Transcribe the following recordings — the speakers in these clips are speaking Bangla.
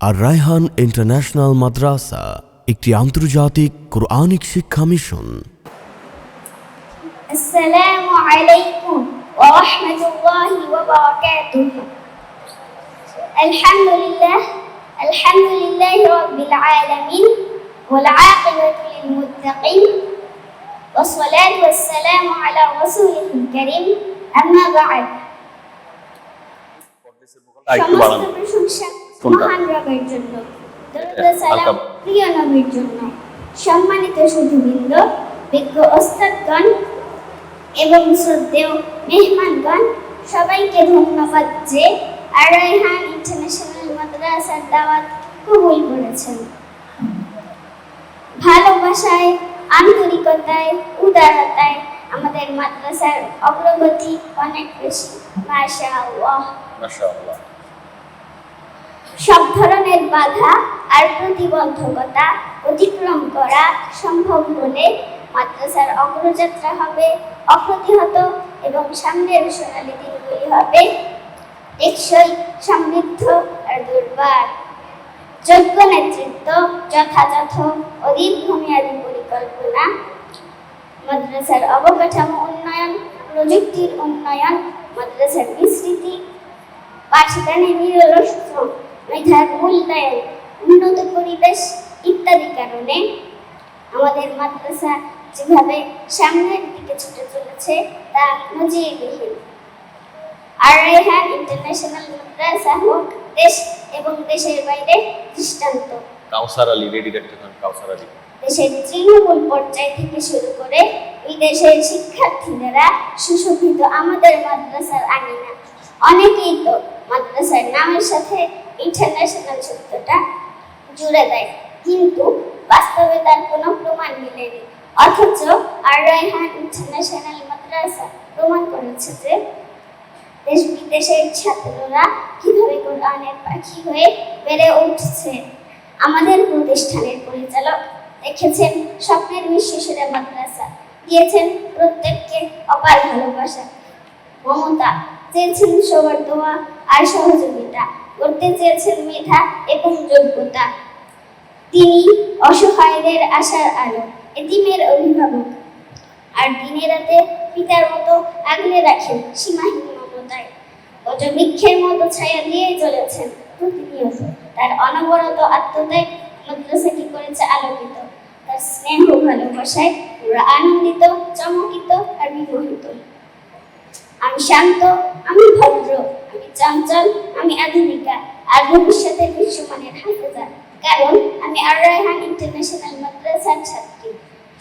আর রায়হান ইন্টারন্যাশনাল মাদ্রাসা একটি আন্তর্জাতিক কোরআনিক শিক্ষা মিশন। আসসালামু আলাইকুম ওয়া রাহমাতুল্লাহি ওয়া বারাকাতুহু। আলহামদুলিল্লাহ আলহামদুলিল্লাহি রাব্বিল আলামিন ওয়াল আকিবাতু লিল মুত্তাকিন। ওয়াস সালাতু ওয়াস সালামু আলা রাসূলিল কারীম আম্মা বা'দ। সমস্ত প্রশংসা কোনটা? মহান রবের জন্য সালাম প্রিয় নবীর জন্য। সম্মানিত সুধীবৃন্দ বিজ্ঞ ওস্তাদগণ এবং শ্রদ্ধেয় মেহমানগণ সবাইকে ধন্যবাদ যে আর রায়হান ইন্টারন্যাশনাল মাদ্রাসার দাওয়াত কবুল করেছেন। ভালোবাসায় আন্তরিকতায় উদারতায় আমাদের মাদ্রাসার অগ্রগতি অনেক বেশি। মাশা আল্লাহ মাশাআল্লাহ। সব ধরনের বাধা আর প্রতিবন্ধকতা অতিক্রম করা সম্ভব হলে মাদ্রাসার অগ্রযাত্রা হবে, অপ্রতিহত এবং সামনের সোনালী দিনগুলি হবে টেকসই, সমৃদ্ধ আর দুর্বার। যোগ্য নেতৃত্ব যথাযথ ও দীর্ঘমেয়াদী পরিকল্পনা, মাদ্রাসার অবকাঠামো উন্নয়ন, প্রযুক্তির উন্নয়ন, মাদ্রাসার বিস্তৃতি পাঠদানে নিরলস মেধার মূল্যায়ন উন্নত পরিবেশ ইত্যাদি কারণে আমাদের মাদ্রাসা যেভাবে সামনের দিকে ছুটে চলেছে তা নজিরবিহীন আর রেহান ইন্টারন্যাশনাল মাদ্রাসা হোক দেশ এবং দেশের বাইরে দৃষ্টান্ত। কাউসার আলী রেডি রাখতে কাউসার আলী। দেশের তৃণমূল পর্যায় থেকে শুরু করে বিদেশের শিক্ষার্থীরা সুশোভিত আমাদের মাদ্রাসার আঙিনা। অনেকেই তো মাদ্রাসার নামের সাথে ইন্টারন্যাশনাল শব্দটা জুড়ে দেয়। কিন্তু বাস্তবে তার কোনো প্রমাণ মিলেনি। অথচ আর রায়হান ইন্টারন্যাশনাল মাদ্রাসা প্রমাণ করেছে যে দেশ বিদেশের ছাত্ররা কীভাবে কোরআনের পাখি হয়ে বেড়ে উঠছে। আমাদের প্রতিষ্ঠানের পরিচালক দেখেছেন স্বপ্নের বিশ্বসেরা মাদ্রাসা। দিয়েছেন প্রত্যেককে অপার ভালোবাসা। মমতা চেয়েছেন সবার দোয়া আর সহযোগিতা। করতে চেয়েছেন মেধা এবং যোগ্যতা। তিনি অসহায়দের আশার আলো, এতিমের অভিভাবক। আর দিনে রাতে পিতার মতো আগলে রাখেন সীমাহীন মমতায়। বৃক্ষের মতো ছায়া দিয়ে চলেছেন প্রতিনিয়ত। তার অনবরত আত্মত্যাগ মাদ্রাসাটি করেছে আলোকিত। তার স্নেহ ভালোবাসায় আমরা আনন্দিত, চমকিত আর বিমোহিত। আমি শান্ত, আমি ভদ্র চঞ্চল আমি আধুনিকা আর ভবিষ্যতের বিশ্বমানের হাফেজা কারণ আমি আর রায়হান ইন্টারন্যাশনাল মাদ্রাসার ছাত্রী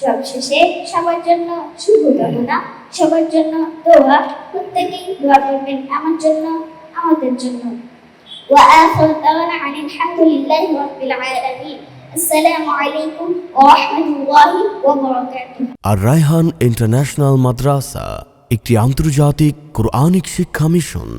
সব শেষে সবার জন্য শুভকামনা সবার জন্য দোয়া প্রত্যেকেই দোয়া করবেন আমার জন্য আমাদের জন্য وآخر دعوانا عن الحمد لله رب العالمين السلام عليكم ورحمة الله وبركاته আর রায়হান ইন্টারন্যাশনাল মাদ্রাসা একটি আন্তর্জাতিক কোরআনিক শিক্ষা মিশন